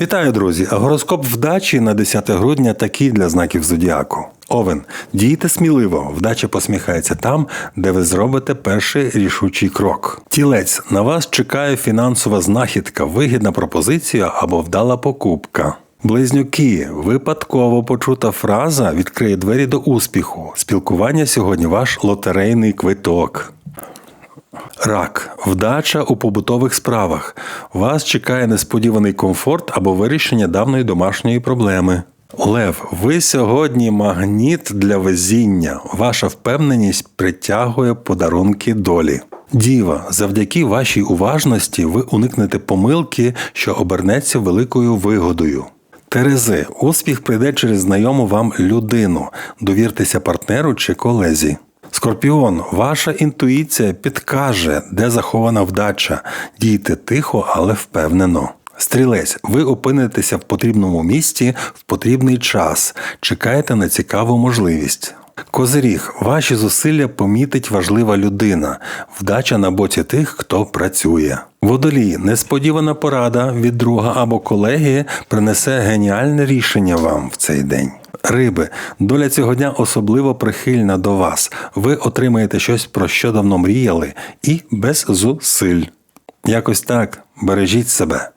Вітаю, друзі! Гороскоп вдачі на 10 грудня такий для знаків зодіаку. Овен, дійте сміливо, вдача посміхається там, де ви зробите перший рішучий крок. Тілець на вас чекає фінансова знахідка, вигідна пропозиція або вдала покупка. Близнюки, випадково почута фраза відкриє двері до успіху. Спілкування сьогодні ваш лотерейний квиток. Рак, вдача у побутових справах. Вас чекає несподіваний комфорт або вирішення давної домашньої проблеми. Лев, ви сьогодні магніт для везіння. Ваша впевненість притягує подарунки долі. Діва, завдяки вашій уважності ви уникнете помилки, що обернеться великою вигодою. Терези, успіх прийде через знайому вам людину. Довіртеся партнеру чи колезі. Скорпіон, ваша інтуїція підкаже, де захована вдача. Дійте тихо, але впевнено. Стрілець, ви опинитеся в потрібному місці в потрібний час. Чекаєте на цікаву можливість. Козиріг, ваші зусилля помітить важлива людина, вдача на боці тих, хто працює. Водолій, несподівана порада від друга або колеги принесе геніальне рішення вам в цей день. Риби, доля цього дня особливо прихильна до вас. Ви отримаєте щось, про що давно мріяли, і без зусиль. Якось так бережіть себе.